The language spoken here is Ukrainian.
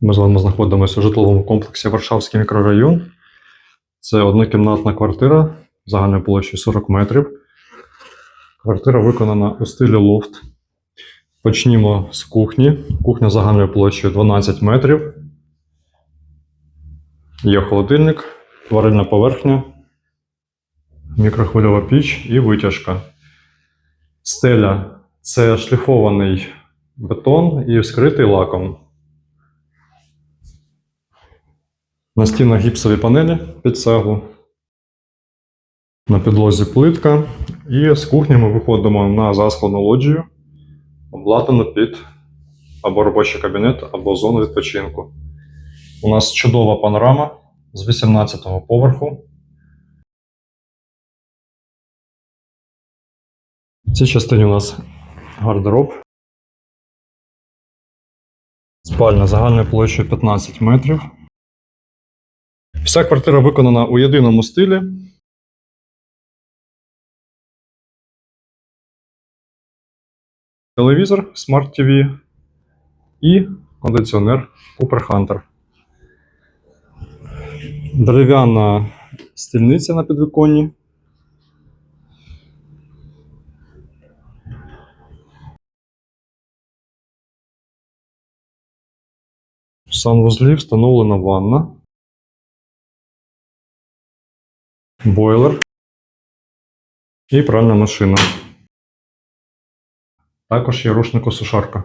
Ми з вами знаходимося у житловому комплексі Варшавський мікрорайон. Це однокімнатна квартира загальною площею 40 метрів. Квартира виконана у стилі лофт. Почнімо з кухні. Кухня загальною площею 12 метрів. Є холодильник, варильна поверхня, мікрохвильова піч і витяжка. Стеля це шліфований бетон і вскритий лаком. На стінах гіпсові панелі під цеглу. На підлозі плитка. І з кухні ми виходимо на засклену лоджію, обладнану під або робочий кабінет, або зону відпочинку. У нас чудова панорама з 18-го поверху. В цій частині у нас гардероб. Спальня загальною площею 15 метрів. Вся квартира виконана у єдиному стилі. Телевізор Smart TV і кондиціонер Cooper Hunter. Дерев'яна стільниця на підвіконні. В санвузлі встановлена ванна. Бойлер і пральна машина. Також є рушникосушарка.